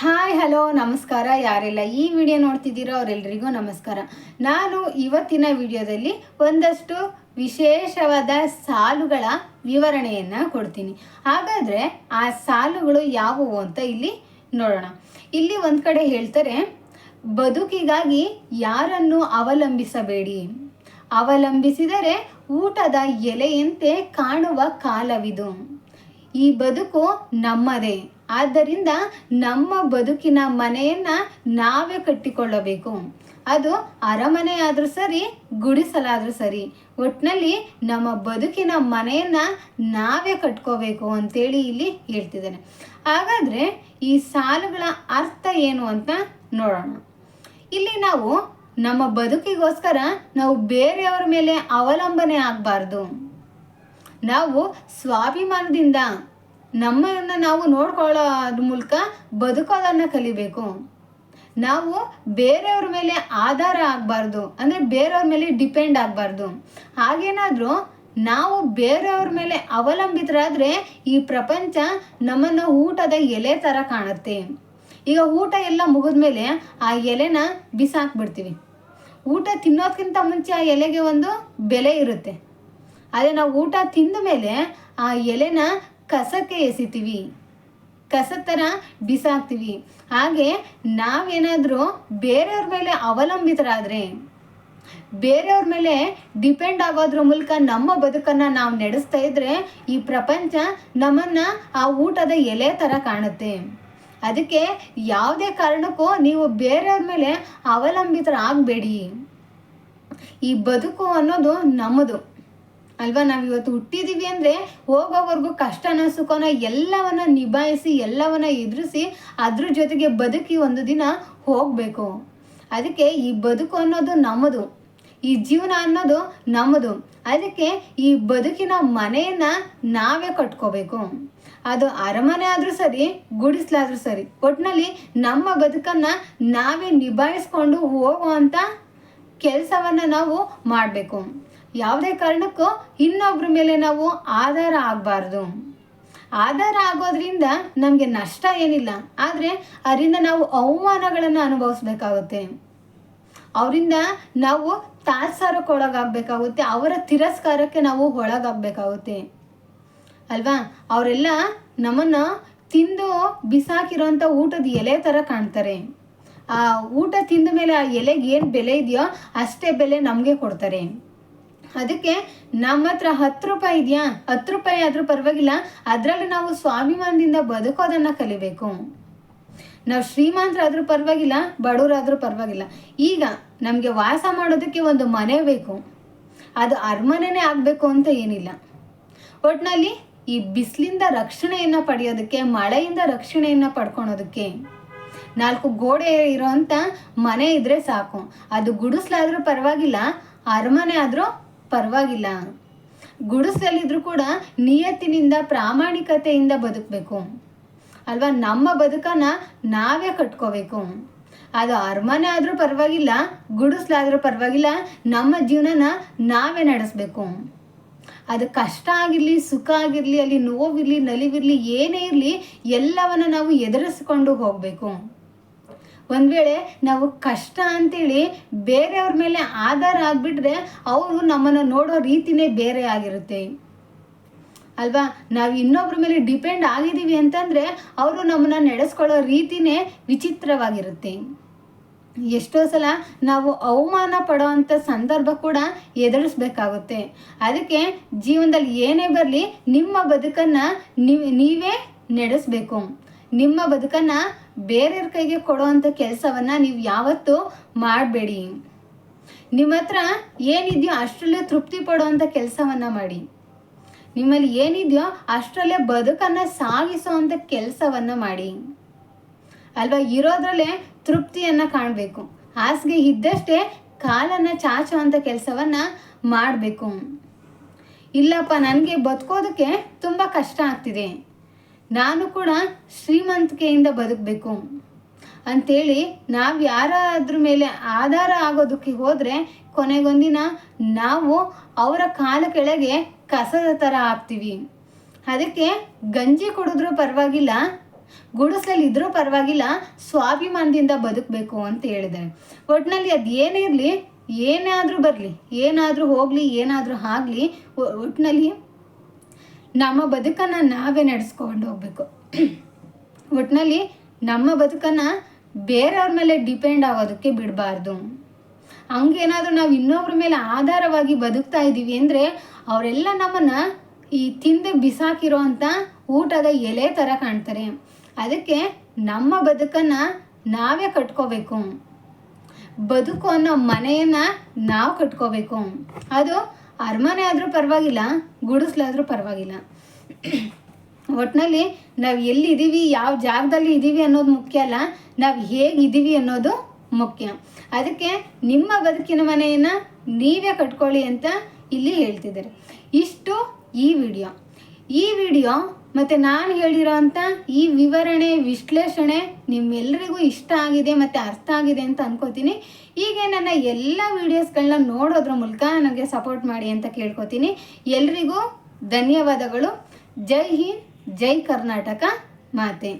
Hi, hello, ನಮಸ್ಕಾರ. ಯಾರೆಲ್ಲ ಈ ವಿಡಿಯೋ ನೋಡ್ತಿದ್ದೀರೋ ಅವರೆಲ್ಲರಿಗೂ ನಮಸ್ಕಾರ. ನಾನು ಇವತ್ತಿನ ವಿಡಿಯೋದಲ್ಲಿ ಒಂದಷ್ಟು ವಿಶೇಷವಾದ ಸಾಲುಗಳ ವಿವರಣೆಯನ್ನು ಕೊಡ್ತೀನಿ. ಹಾಗಾದರೆ ಆ ಸಾಲುಗಳು ಯಾವುವು ಅಂತ ಇಲ್ಲಿ ನೋಡೋಣ. ಇಲ್ಲಿ ಒಂದು ಕಡೆ ಹೇಳ್ತಾರೆ, ಬದುಕಿಗಾಗಿ ಯಾರನ್ನು ಅವಲಂಬಿಸಬೇಡಿ? ಅವಲಂಬಿಸಿದರೆ ಊಟದ ಎಲೆಯಂತೆ ಕಾಣುವ ಕಾಲವಿದು. ಈ ಬದುಕು ನಮ್ಮದೇ. ಆದ್ದರಿಂದ ನಮ್ಮ ಬದುಕಿನ ಮನೆಯನ್ನ ನಾವೇ ಕಟ್ಟಿಕೊಳ್ಳಬೇಕು. ಅದು ಅರಮನೆ ಆದರೂ ಸರಿ, ಗುಡಿಸಲಾದರೂ ಸರಿ ಒಟ್ಟಿನಲ್ಲಿ ನಮ್ಮ ಬದುಕಿನ ಮನೆಯನ್ನ ನಾವೇ ಕಟ್ಕೋಬೇಕು ಅಂತೇಳಿ ಇಲ್ಲಿ ಹೇಳ್ತಿದ್ದೇನೆ. ಹಾಗಾದ್ರೆ ಈ ಸಾಲುಗಳ ಅರ್ಥ ಏನು ಅಂತ ನೋಡೋಣ. ಇಲ್ಲಿ ನಾವು ನಮ್ಮ ಬದುಕಿಗೋಸ್ಕರ ನಾವು ಬೇರೆಯವರ ಮೇಲೆ ಅವಲಂಬನೆ ಆಗಬಾರ್ದು. ನಾವು ಸ್ವಾಭಿಮಾನದಿಂದ ನಮ್ಮನ್ನು ನಾವು ನೋಡ್ಕೊಳ್ಳೋದ್ರ ಮೂಲಕ ಬದುಕೋದನ್ನು ಕಲಿಬೇಕು. ನಾವು ಬೇರೆಯವ್ರ ಮೇಲೆ ಆಧಾರ ಆಗಬಾರ್ದು, ಅಂದರೆ ಬೇರೆಯವ್ರ ಮೇಲೆ ಡಿಪೆಂಡ್ ಆಗಬಾರ್ದು. ಹಾಗೇನಾದರೂ ನಾವು ಬೇರೆಯವ್ರ ಮೇಲೆ ಅವಲಂಬಿತರಾದರೆ ಈ ಪ್ರಪಂಚ ನಮ್ಮನ್ನು ಊಟದ ಎಲೆ ಥರ ಕಾಣುತ್ತೆ. ಈಗ ಊಟ ಎಲ್ಲ ಮುಗಿದ್ಮೇಲೆ ಆ ಎಲೆನ ಬಿಸಾಕ್ಬಿಡ್ತೀವಿ. ಊಟ ತಿನ್ನೋದಕ್ಕಿಂತ ಮುಂಚೆ ಆ ಎಲೆಗೆ ಒಂದು ಬೆಲೆ ಇರುತ್ತೆ. ಅದೇ ನಾವು ಊಟ ತಿಂದ ಮೇಲೆ ಆ ಎಲೆನ ಕಸಕ್ಕೆ ಎಸಿತೀವಿ. ಕಸ ಥರ ಬಿಸಾಕ್ತೀವಿ. ಹಾಗೆ ನಾವೇನಾದರೂ ಬೇರೆಯವ್ರ ಮೇಲೆ ಅವಲಂಬಿತರಾದರೆ, ಬೇರೆಯವ್ರ ಮೇಲೆ ಡಿಪೆಂಡ್ ಆಗೋದ್ರ ಮೂಲಕ ನಮ್ಮ ಬದುಕನ್ನು ನಾವು ನಡೆಸ್ತಾ ಇದ್ರೆ ಈ ಪ್ರಪಂಚ ನಮ್ಮನ್ನು ಆ ಊಟದ ಎಲೆ ಥರ ಕಾಣುತ್ತೆ. ಅದಕ್ಕೆ ಯಾವುದೇ ಕಾರಣಕ್ಕೂ ನೀವು ಬೇರೆಯವ್ರ ಮೇಲೆ ಅವಲಂಬಿತರಾಗಬೇಡಿ. ಈ ಬದುಕು ಅನ್ನೋದು ನಮ್ಮದು. ಅಲ್ವಾ ನಾವು ಇವತ್ತು ಹುಟ್ಟಿದೀವಿ ಅಂದರೆ ಹೋಗೋವರೆಗೂ ಕಷ್ಟನ ಸುಖನ ಎಲ್ಲವನ್ನ ನಿಭಾಯಿಸಿ, ಎಲ್ಲವನ್ನ ಎದುರಿಸಿ ಅದ್ರ ಜೊತೆಗೆ ಬದುಕಿ ಒಂದು ದಿನ ಹೋಗಬೇಕು. ಅದಕ್ಕೆ ಈ ಬದುಕು ಅನ್ನೋದು ನಮ್ಮದು, ಈ ಜೀವನ ಅನ್ನೋದು ನಮ್ಮದು. ಅದಕ್ಕೆ ಈ ಬದುಕಿನ ಮನೆಯನ್ನ ನಾವೇ ಕಟ್ಕೋಬೇಕು. ಅದು ಅರಮನೆ ಆದರೂ ಸರಿ, ಗುಡಿಸ್ಲಾದ್ರೂ ಸರಿ ಒಟ್ಟಿನಲ್ಲಿ ನಮ್ಮ ಬದುಕನ್ನು ನಾವೇ ನಿಭಾಯಿಸ್ಕೊಂಡು ಹೋಗುವಂಥ ಕೆಲಸವನ್ನು ನಾವು ಮಾಡಬೇಕು. ಯಾವುದೇ ಕಾರಣಕ್ಕೂ ಇನ್ನೊಬ್ಬರ ಮೇಲೆ ನಾವು ಆಧಾರ ಆಗಬಾರ್ದು. ಆಧಾರ ಆಗೋದ್ರಿಂದ ನಮಗೆ ನಷ್ಟ ಏನಿಲ್ಲ. ಆದರೆ ಅದರಿಂದ ನಾವು ಅವಮಾನಗಳನ್ನು ಅನುಭವಿಸ್ಬೇಕಾಗುತ್ತೆ. ಅವರಿಂದ ನಾವು ತಾತ್ಸಾರಕ್ಕೆ ಒಳಗಾಗಬೇಕಾಗುತ್ತೆ ಅವರ ತಿರಸ್ಕಾರಕ್ಕೆ ನಾವು ಒಳಗಾಗಬೇಕಾಗುತ್ತೆ. ಅಲ್ವಾ? ಅವರೆಲ್ಲ ನಮ್ಮನ್ನು ತಿಂದು ಬಿಸಾಕಿರೋಂಥ ಊಟದ ಎಲೆ ಥರ ಕಾಣ್ತಾರೆ. ಆ ಊಟ ತಿಂದ ಮೇಲೆ ಆ ಎಲೆಗೆ ಏನು ಬೆಲೆ ಇದೆಯೋ ಅಷ್ಟೇ ಬೆಲೆ ನಮಗೆ ಕೊಡ್ತಾರೆ. ಅದಕ್ಕೆ ನಮ್ಮ ಹತ್ರ ಹತ್ತು ರೂಪಾಯಿ ಇದೆಯಾ? ಹತ್ತು ರೂಪಾಯಿ ಆದರೂ ಪರವಾಗಿಲ್ಲ, ಅದರಲ್ಲಿ ನಾವು ಸ್ವಾಭಿಮಾನದಿಂದ ಬದುಕೋದನ್ನು ಕಲಿಬೇಕು. ನಾವು ಶ್ರೀಮಂತರಾದರೂ ಪರವಾಗಿಲ್ಲ ಬಡವರಾದರೂ ಪರವಾಗಿಲ್ಲ. ಈಗ ನಮಗೆ ವಾಸ ಮಾಡೋದಕ್ಕೆ ಒಂದು ಮನೆ ಬೇಕು. ಅದು ಅರಮನೆನೇ ಆಗಬೇಕು ಅಂತ ಏನಿಲ್ಲ. ಒಟ್ಟಿನಲ್ಲಿ ಈ ಬಿಸಿಲಿಂದ ರಕ್ಷಣೆಯನ್ನು ಪಡೆಯೋದಕ್ಕೆ, ಮಳೆಯಿಂದ ರಕ್ಷಣೆಯನ್ನು ಪಡ್ಕೊಳೋದಕ್ಕೆ ನಾಲ್ಕು ಗೋಡೆ ಇರೋಂಥ ಮನೆ ಇದ್ರೆ ಸಾಕು. ಅದು ಗುಡಿಸ್ಲಾದರೂ ಪರವಾಗಿಲ್ಲ, ಅರಮನೆ ಆದರೂ ಪರವಾಗಿಲ್ಲ. ಗುಡಿಸಲಿದ್ರು ಕೂಡ ನಿಯತ್ತಿನಿಂದ ಪ್ರಾಮಾಣಿಕತೆಯಿಂದ ಬದುಕಬೇಕು. ಅಲ್ವಾ? ನಮ್ಮ ಬದುಕನ್ನ ನಾವೇ ಕಟ್ಕೋಬೇಕು. ಅದು ಅರಮನೆ ಆದರೂ ಪರವಾಗಿಲ್ಲ, ಗುಡಿಸ್ಲಾದರೂ ಪರವಾಗಿಲ್ಲ, ನಮ್ಮ ಜೀವನನ ನಾವೇ ನಡೆಸಬೇಕು. ಅದು ಕಷ್ಟ ಆಗಿರಲಿ, ಸುಖ ಆಗಿರಲಿ, ಅಲ್ಲಿ ನೋವಿರಲಿ, ನಲಿವಿರಲಿ, ಏನೇ ಇರಲಿ, ಎಲ್ಲವನ್ನ ನಾವು ಎದುರಿಸ್ಕೊಂಡು ಹೋಗಬೇಕು. ಒಂದು ವೇಳೆ ನಾವು ಕಷ್ಟ ಅಂತೇಳಿ ಬೇರೆಯವ್ರ ಮೇಲೆ ಆಧಾರ ಆಗಿಬಿಟ್ರೆ ಅವರು ನಮ್ಮನ್ನು ನೋಡೋ ರೀತಿನೇ ಬೇರೆ ಆಗಿರುತ್ತೆ. ಅಲ್ವಾ? ನಾವು ಇನ್ನೊಬ್ರ ಮೇಲೆ ಡಿಪೆಂಡ್ ಆಗಿದ್ದೀವಿ ಅಂತಂದರೆ ಅವರು ನಮ್ಮನ್ನು ನಡೆಸ್ಕೊಳ್ಳೋ ರೀತಿನೇ ವಿಚಿತ್ರವಾಗಿರುತ್ತೆ. ಎಷ್ಟೋ ಸಲ ನಾವು ಅವಮಾನ ಪಡೋವಂಥ ಸಂದರ್ಭ ಕೂಡ ಎದುರಿಸ್ಬೇಕಾಗುತ್ತೆ. ಅದಕ್ಕೆ ಜೀವನದಲ್ಲಿ ಏನೇ ಬರಲಿ ನಿಮ್ಮ ಬದುಕನ್ನು ನೀವೇ ನಡೆಸಬೇಕು. ನಿಮ್ಮ ಬದುಕನ್ನು ಬೇರೆಯವ್ರ ಕೈಗೆ ಕೊಡುವಂಥ ಕೆಲಸವನ್ನು ನೀವು ಯಾವತ್ತೂ ಮಾಡಬೇಡಿ. ನಿಮ್ಮ ಹತ್ರ ಏನಿದೆಯೋ ಅಷ್ಟರಲ್ಲೇ ತೃಪ್ತಿ ಪಡುವಂಥ ಕೆಲಸವನ್ನು ಮಾಡಿ. ನಿಮ್ಮಲ್ಲಿ ಏನಿದೆಯೋ ಅಷ್ಟರಲ್ಲೇ ಬದುಕನ್ನು ಸಾಗಿಸುವಂಥ ಕೆಲಸವನ್ನು ಮಾಡಿ. ಅಲ್ವಾ? ಇರೋದ್ರಲ್ಲೇ ತೃಪ್ತಿಯನ್ನು ಕಾಣಬೇಕು. ಹಾಸಿಗೆ ಇದ್ದಷ್ಟೇ ಕಾಲನ್ನು ಚಾಚುವಂಥ ಕೆಲಸವನ್ನು ಮಾಡಬೇಕು. ಇಲ್ಲಪ್ಪ, ನನಗೆ ಬದುಕೋದಕ್ಕೆ ತುಂಬ ಕಷ್ಟ ಆಗ್ತಿದೆ. ನಾನು ಕೂಡ ಶ್ರೀಮಂತಿಕೆಯಿಂದ ಬದುಕಬೇಕು ಅಂಥೇಳಿ ನಾವು ಯಾರಾದ್ರ ಮೇಲೆ ಆಧಾರ ಆಗೋದಕ್ಕೆ ಹೋದರೆ ಕೊನೆಗೊಂದಿನ ನಾವು ಅವರ ಕಾಲ ಕೆಳಗೆ ಕಸದ ಥರ ಆಗ್ತೀವಿ ಅದಕ್ಕೆ ಗಂಜಿ ಕುಡಿದ್ರೂ ಪರವಾಗಿಲ್ಲ ಗುಡಿಸಲಲ್ಲಿ ಇದ್ರೂ ಪರವಾಗಿಲ್ಲ, ಸ್ವಾಭಿಮಾನದಿಂದ ಬದುಕಬೇಕು ಅಂತ ಹೇಳಿದ್ದಾರೆ. ಒಟ್ಟಿನಲ್ಲಿ ಅದು ಏನೇ ಇರಲಿ, ಏನಾದರೂ ಬರಲಿ, ಏನಾದರೂ ಹೋಗಲಿ, ಏನಾದರೂ ಆಗಲಿ ಒಟ್ಟಿನಲ್ಲಿ ನಮ್ಮ ಬದುಕನ್ನು ನಾವೇ ನಡೆಸ್ಕೊಂಡು ಹೋಗ್ಬೇಕು. ಒಟ್ಟಿನಲ್ಲಿ ನಮ್ಮ ಬದುಕನ್ನು ಬೇರೆಯವ್ರ ಮೇಲೆ ಡಿಪೆಂಡ್ ಆಗೋದಕ್ಕೆ ಬಿಡಬಾರ್ದು. ಹಂಗೇನಾದರೂ ನಾವು ಇನ್ನೊಬ್ರ ಮೇಲೆ ಆಧಾರವಾಗಿ ಬದುಕ್ತಾ ಇದ್ದೀವಿ ಅಂದರೆ ಅವರೆಲ್ಲ ನಮ್ಮನ್ನು ಈ ತಿಂದು ಬಿಸಾಕಿರೋ ಅಂಥ ಊಟದ ಎಲೆ ಥರ ಕಾಣ್ತಾರೆ. ಅದಕ್ಕೆ ನಮ್ಮ ಬದುಕನ್ನು ನಾವೇ ಕಟ್ಕೋಬೇಕು. ಬದುಕು ಅನ್ನೋ ಮನೆಯನ್ನು ನಾವು ಕಟ್ಕೋಬೇಕು. ಅದು ಅರಮನೆ ಆದರೂ ಪರವಾಗಿಲ್ಲ ಗುಡಿಸ್ಲಾದರೂ ಪರವಾಗಿಲ್ಲ. ಒಟ್ಟಿನಲ್ಲಿ ನಾವು ಎಲ್ಲಿದ್ದೀವಿ ಯಾವ ಜಾಗದಲ್ಲಿ ಇದ್ದೀವಿ ಅನ್ನೋದು ಮುಖ್ಯ ಅಲ್ಲ, ನಾವು ಹೇಗಿದ್ದೀವಿ ಅನ್ನೋದು ಮುಖ್ಯ. ಅದಕ್ಕೆ ನಿಮ್ಮ ಬದುಕಿನ ಮನೆಯನ್ನು ನೀವೇ ಕಟ್ಕೊಳ್ಳಿ ಅಂತ ಇಲ್ಲಿ ಹೇಳ್ತಿದ್ದಾರೆ. ಇಷ್ಟು ಈ ವಿಡಿಯೋ. ಈ ವಿಡಿಯೋ ಮತ್ತು ನಾನು ಹೇಳಿರೋ ಅಂಥ ಈ ವಿವರಣೆ, ವಿಶ್ಲೇಷಣೆ ನಿಮ್ಮೆಲ್ಲರಿಗೂ ಇಷ್ಟ ಆಗಿದೆ ಮತ್ತು ಅರ್ಥ ಆಗಿದೆ ಅಂತ ಅನ್ಕೋತೀನಿ. ಹೀಗೆ ನನ್ನ ಎಲ್ಲ ವೀಡಿಯೋಸ್ಗಳನ್ನ ನೋಡೋದ್ರ ಮೂಲಕ ನನಗೆ ಸಪೋರ್ಟ್ ಮಾಡಿ ಅಂತ ಕೇಳ್ಕೊತೀನಿ. ಎಲ್ರಿಗೂ ಧನ್ಯವಾದಗಳು. ಜೈ ಹಿಂದ್, ಜೈ ಕರ್ನಾಟಕ ಮಾತೆ.